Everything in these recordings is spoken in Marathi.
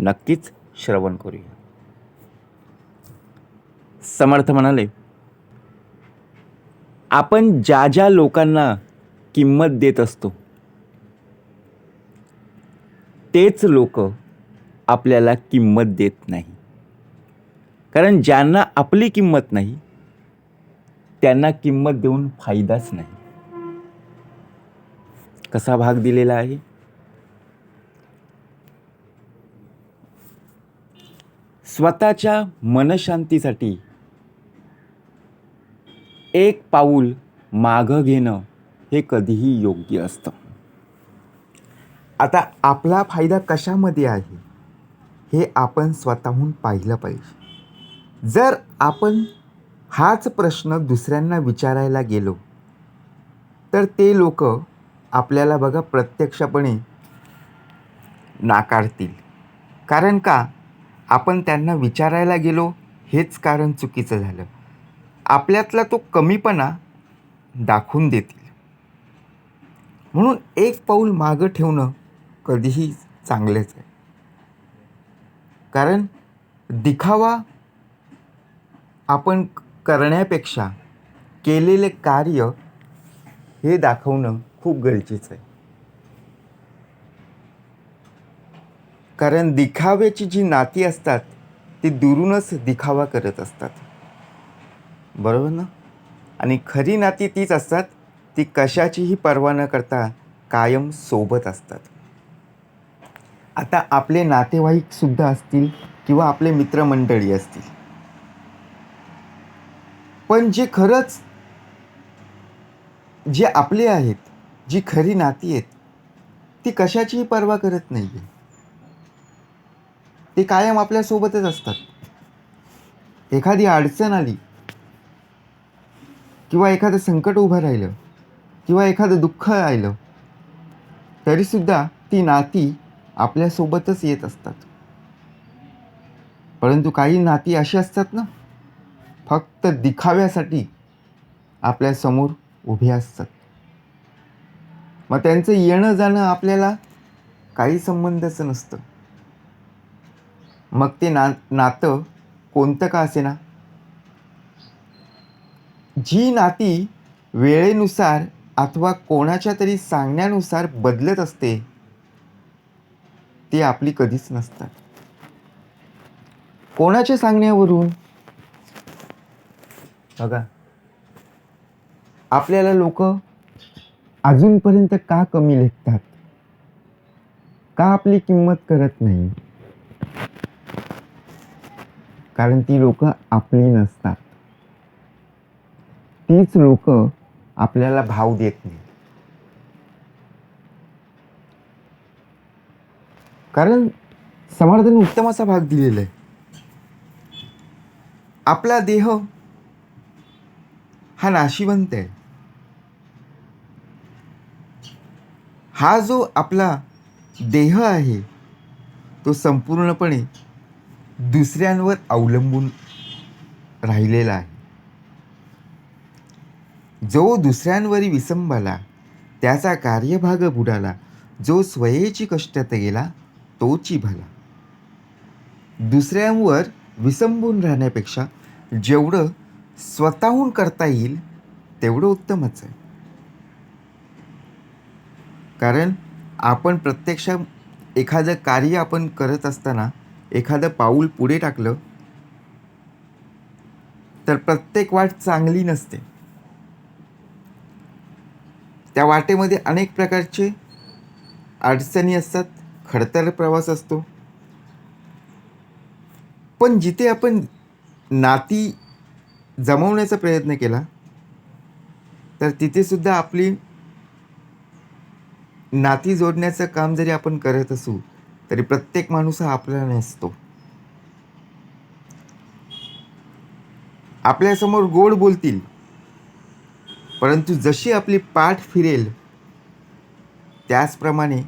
नक्कीच श्रवण करूया. समर्थ म्हणाले आपण ज्या ज्या लोकांना किंमत देत असतो तेच लोक आपल्याला किंमत देत नाही. कारण ज्यांना आपली किंमत नाही त्यांना किंमत देऊन फायदाच नाही. कसा भाग दिलेला आहे? स्वतःच्या मनशांतीसाठी एक पाऊल मागं घेणं हे कधीही योग्य असतं. आता आपला फायदा कशामध्ये आहे? हे आपण स्वतःहून पाहिलं पाहिजे. जर आपण हाच प्रश्न दुसऱ्यांना विचारायला गेलो तर ते लोक आपल्याला बघा प्रत्यक्षपणे नाकारतील. कारण का? आपण त्यांना विचारायला गेलो हेच कारण चुकीचं झालं. आपल्यातला तो कमीपणा दाखवून देतील. म्हणून एक पाऊल मागं ठेवणं कधीही चांगलेच आहे. कारण दिखावा आपण करण्यापेक्षा केलेले कार्य हे दाखवणं खूप गरजेचं आहे. कारण दिखाव्याची जी नाती असतात ती दुरूनच दिखावा करत असतात. बरोबर ना? आणि खरी नाती तीच असतात ती कशाचीही पर्वा न करता कायम सोबत असतात. आता आपले नातेवाईकसुद्धा असतील किंवा आपले मित्रमंडळी असतील. पण जे खरंच जे आपले आहेत जी खरी नाती आहेत ती कशाचीही पर्वा करत नाही आहे ते कायम आपल्यासोबतच असतात. एखादी अडचण आली किंवा एखादं संकट उभं राहिलं किंवा एखादं दुःख आलं तरीसुद्धा ती नाती आपल्यासोबतच येत असतात. परंतु काही नाती अशी असतात ना फक्त दिखाव्यासाठी आपल्यासमोर उभे असतात. मग त्यांचं येणं जाणं आपल्याला काही संबंधच नसतं. मग ते ना नातं कोणतं का असेना? जी नाती वेळेनुसार अथवा कोणाच्या तरी सांगण्यानुसार बदलत असते ती आपली कधीच नसतात. कोणाच्या सांगण्यावरून? बघा. आपल्याला लोक अजूनपर्यंत का कमी लेखतात? का आपली किंमत करत नाही कारण ती लोक आपली नसतात. तीच लोक आपल्याला भाव देत नाही कारण समाधान उत्तम असा भाग दिलेला आहे. आपला देह हा नाशिवंत आहे. हा जो आपला देह आहे तो संपूर्णपणे दुसऱ्यांवर अवलंबून राहिलेला आहे. जो दुसऱ्यांवरी विसंबला त्याचा कार्यभाग बुडाला. जो स्वयेची कष्टात गेला तोची भला. दुसऱ्यांवर विसंबून राहण्यापेक्षा जेवढं स्वतःहून करता येईल तेवढं उत्तमच आहे. कारण आपण प्रत्यक्ष एखादं कार्य आपण करत असताना एखादं पाऊल पुढे टाकलं तर प्रत्येक वाट चांगली नसते. त्या वाटेमध्ये अनेक प्रकारचे अडचणी असतात खडतर प्रवास असतो. पण जिथे आपण नाती जमवण्याचा प्रयत्न केला तर तिथेसुद्धा आपली नाती जोडण्याचं काम जरी आपण करत असू तरी प्रत्येक माणूस हा आपला नसतो. आपल्यासमोर गोड बोलतील. परंतु जशी आपली पाठ फिरेल त्याचप्रमाणे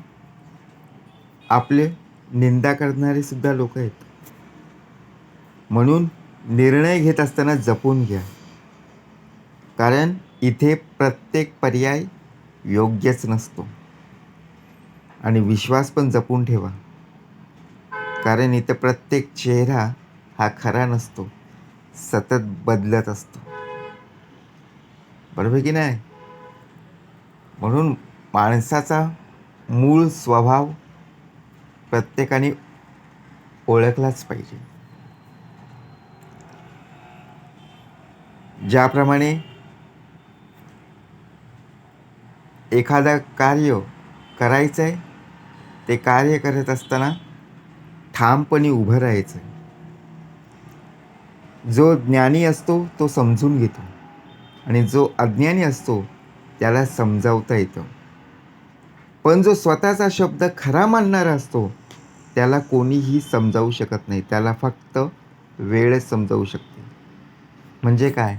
आपले निंदा करणारे सुद्धा लोक आहेत. म्हणून निर्णय घेत असताना जपून घ्या. कारण इथे प्रत्येक पर्याय योग्यच नसतो. आणि विश्वास पण जपून ठेवा. कारण इथं प्रत्येक चेहरा हा खरा नसतो सतत बदलत असतो. बरोबर की नाही? म्हणून माणसाचा मूळ स्वभाव प्रत्येकाने ओळखलाच पाहिजे. ज्याप्रमाणे एखादं कार्य करायचं आहे ते कार्य करत असताना ठामपणे उभं राहायचं. जो ज्ञानी असतो तो समजून घेतो. आणि जो अज्ञानी असतो त्याला समजावता येतं. पण जो स्वतःचा शब्द खरा मानणारा असतो त्याला कोणीही समजावू शकत नाही. त्याला फक्त वेळच समजावू शकते. म्हणजे काय?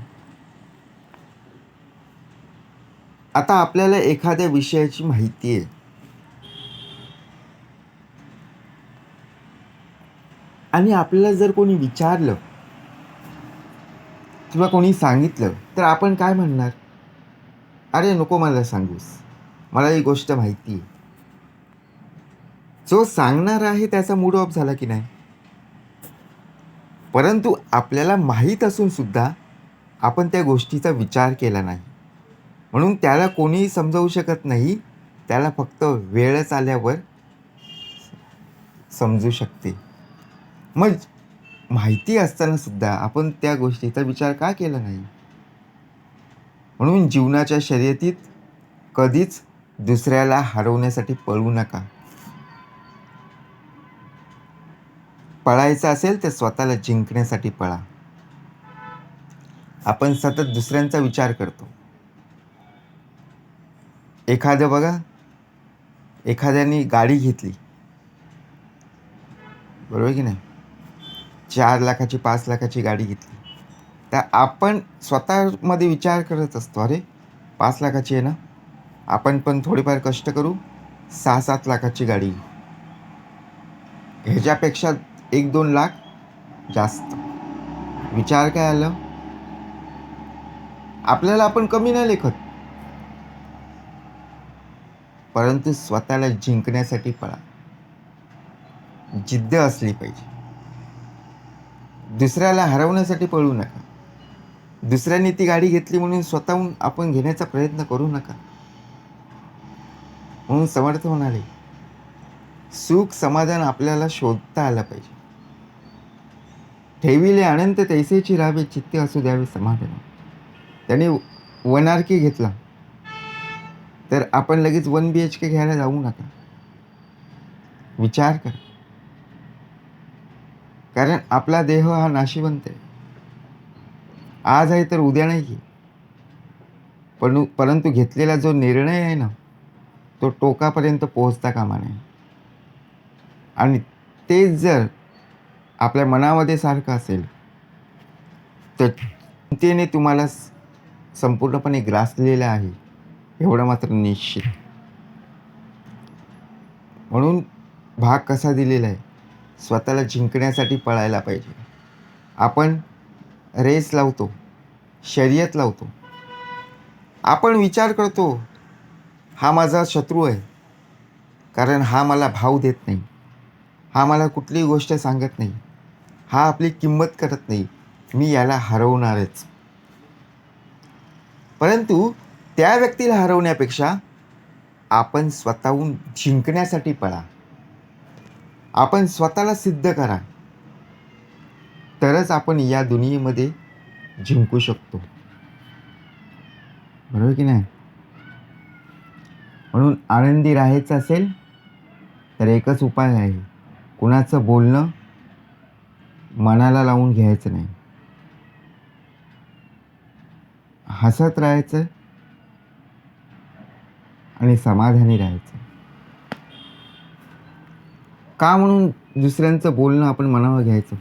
आता आपल्याला एखाद्या विषयाची माहिती आहे. आणि आपल्याला जर कोणी विचारलं किंवा कोणी सांगितलं तर आपण काय म्हणणार? अरे नको मला सांगूस. मला ही गोष्ट माहिती आहे. जो सांगणार आहे त्याचा मूड ऑफ झाला की नाही? परंतु आपल्याला माहीत असून सुद्धा आपण त्या गोष्टीचा विचार केला नाही. म्हणून त्याला कोणीही समजावू शकत नाही. त्याला फक्त वेळच आल्यावर समजू शकते. मग माहिती असताना सुद्धा आपण त्या गोष्टीचा विचार का केला नाही? म्हणून जीवनाच्या शर्यतीत कधीच दुसऱ्याला हरवण्यासाठी पळू नका. पळायचं असेल तर स्वतःला जिंकण्यासाठी पळा. आपण सतत दुसऱ्यांचा विचार करतो. एखादं बघा एखाद्याने गाडी घेतली. बरोबर की नाही? चार लाखाची पाच लाखाची गाडी घेतली. तर आपण स्वतःमध्ये विचार करत असतो अरे पाच लाखाची आहे ना? आपण पण थोडेफार कष्ट करू सहा सात लाखाची गाडी घेऊ. ह्याच्यापेक्षा एक दोन लाख जास्त. विचार काय आलं? आपल्याला आपण कमी नाही लेखत. परंतु स्वतःला जिंकण्यासाठी पळा. जिद्द असली पाहिजे. दुसऱ्याला हरवण्यासाठी पळू नका. दुसऱ्याने ती गाडी घेतली म्हणून स्वतःहून आपण घेण्याचा प्रयत्न करू नका. म्हणून समर्थ म्हणाले सुख समाधान आपल्याला शोधता आलं पाहिजे. ठेविले अनंत तैसेची राहावे चित्ते असू द्यावे समाधान. त्याने वन आर के घेतला. तर आपण लगेच वन बी एच के घ्यायला जाऊ नका. विचार करा. कारण आपला देह हा नाशिवंत आहे. आज आहे तर उद्या नाही. पण परंतु घेतलेला जो निर्णय आहे ना तो टोकापर्यंत पोहोचता कामा नये. आणि तेच जर आपल्या मनामध्ये सारखं असेल तर चिंतेने तुम्हाला संपूर्णपणे ग्रासलेलं आहे एवढं मात्र निश्चित. म्हणून भाग कसा दिलेला आहे? स्वतःला जिंकण्यासाठी पळायला पाहिजे. आपण रेस लावतो शर्यत लावतो. आपण विचार करतो हा माझा शत्रू आहे. कारण हा मला भाव देत नाही. हा मला कुठलीही गोष्ट सांगत नाही. हा आपली किंमत करत नाही. मी याला हरवणारच. परंतु त्या व्यक्तीला हरवण्यापेक्षा आपण स्वतःहून जिंकण्यासाठी पळा. आपण स्वतःला सिद्ध करा. तरच आपण या दुनियेमध्ये जिंकू शकतो. बरोबर की नाही? म्हणून आनंदी राहायचं असेल तर एकच उपाय आहे. कुणाचं बोलणं मनाला लावून घ्यायचं नाही. हसत राहायचं आणि समाधानी राहायचं. का म्हणून दुसऱ्यांचं बोलणं आपण मनावर घ्यायचं?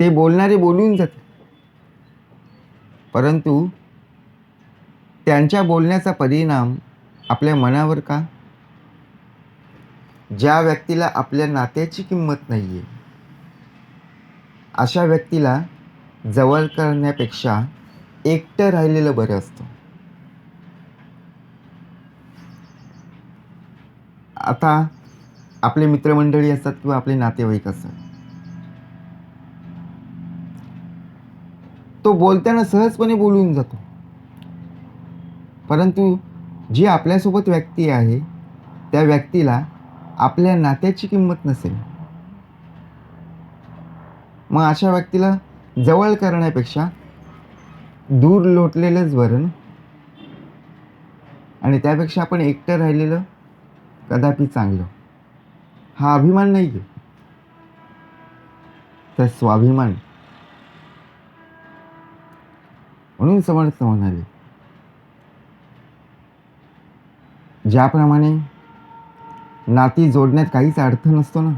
ते बोलणारे बोलून जाते परंतु त्यांच्या बोलण्याचा परिणाम आपल्या मनावर का? ज्या व्यक्तीला आपल्या नात्याची किंमत नाही आहे अशा व्यक्तीला जवळ करण्यापेक्षा एकटं राहिलेलं बरं असतं. आता आपले मित्रमंडळी असतात किंवा आपले नातेवाईक असतात. तो बोलताना सहजपणे बोलून जातो. परंतु जी आपल्यासोबत व्यक्ती आहे त्या व्यक्तीला आपल्या नात्याची किंमत नसेल. मग अशा व्यक्तीला जवळ करण्यापेक्षा दूर लोटलेलंच बरं आणि त्यापेक्षा आपण एकटं राहिलेलं कदापि चांगलं. हा अभिमान नाही आहे तर स्वाभिमान. म्हणून समर्थ म्हणाले. ज्याप्रमाणे नाती जोडण्यात काहीच अर्थ नसतो ना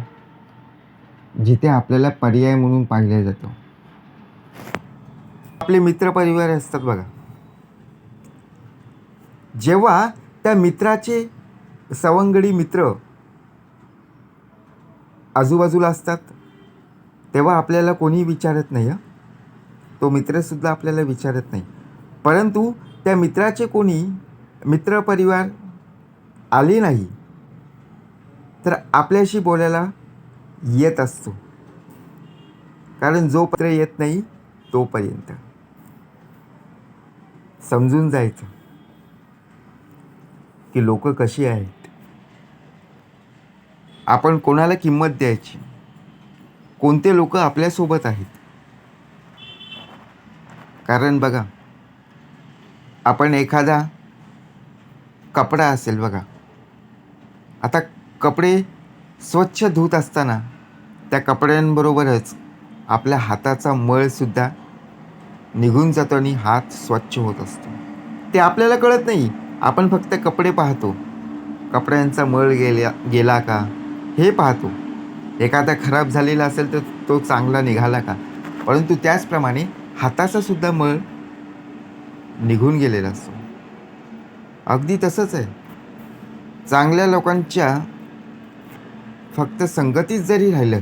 जिथे आपल्याला पर्याय म्हणून पाहिलं जातो. आपले मित्रपरिवार असतात बघा. जेव्हा त्या मित्राचे सवंगडी मित्र आजूबाजूला असतात तेव्हा आपल्याला कोणी विचारत नाही हं. तो मित्रसुद्धा आपल्याला विचारत नाही. परंतु त्या मित्राचे कोणी मित्रपरिवार आले नाही तर आपल्याशी बोलायला येत असतो. कारण जो पत्र येत नाही तोपर्यंत. समजून जायचं. की लोक कशी आहेत? आपण कोणाला किंमत द्यायची? कोणते लोक आपल्यासोबत आहेत? कारण बघा आपण एखादा कपडा असेल बघा आता कपडे स्वच्छ धुत असताना त्या कपड्यांबरोबरच आपल्या हाताचा मळसुद्धा निघून जातो आणि हात स्वच्छ होत असतो. ते आपल्याला कळत नाही. आपण फक्त कपडे पाहतो. कपड्यांचा मळ गेल्या गेला का? हे पाहतो. एखादा खराब झालेला असेल तर तो चांगला निघाला का? परंतु त्याचप्रमाणे हाताचा सुद्धा मळ निघून गेलेला असतो. अगदी तसंच आहे. चांगल्या लोकांच्या फक्त संगतीत जरी राहिलं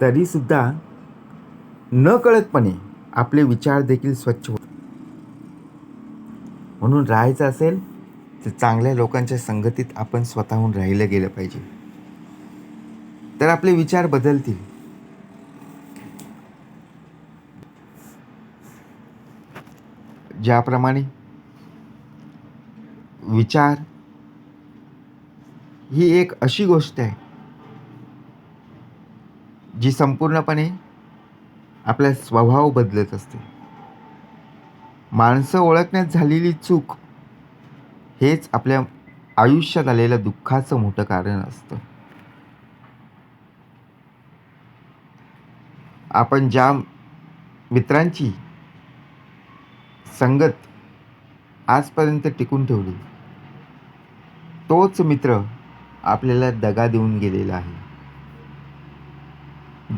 तरीसुद्धा न कळतपणे आपले विचार देखील स्वच्छ होत. म्हणून राहायचं असेल तर चांगल्या लोकांच्या संगतीत आपण स्वतःहून राहिलं गेलं पाहिजे. तर आपले विचार बदलतील. ज्याप्रमाणे विचार ही एक अशी गोष्ट आहे जी संपूर्णपणे आपला स्वभाव बदलत असते. माणसं ओळखण्यात झालेली चूक हेच आपल्या आयुष्यात आलेलं दुःखाचं मोठं कारण असतं. आपण ज्या मित्रांची संगत आजपर्यंत टिकून ठेवली तोच मित्र आपल्याला दगा देऊन गेलेला आहे.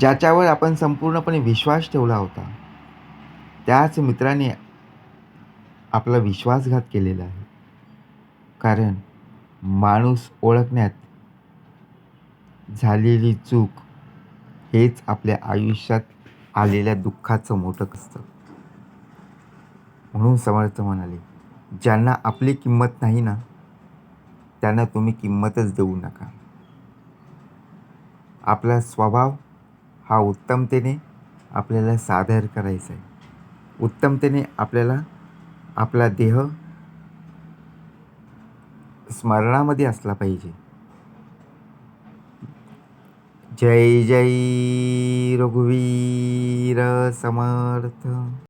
ज्याच्यावर आपण संपूर्णपणे विश्वास ठेवला होता त्याच मित्राने आपला विश्वासघात केलेला आहे. कारण माणूस ओळखण्यात झालेली चूक हेच आपल्या आयुष्यात आलेल्या दुःखाचं मोठं असतं. म्हणून समर्थ म्हणाले ज्यांना आपली किंमत नाही ना त्यांना तुम्ही किंमतच देऊ नका. आपला स्वभाव हा उत्तमतेने आपल्याला सादर करायचा आहे. उत्तमतेने आपल्याला आपला देह स्मरणामध्ये असला पाहिजे. जय जय रघुवीर समर्थ.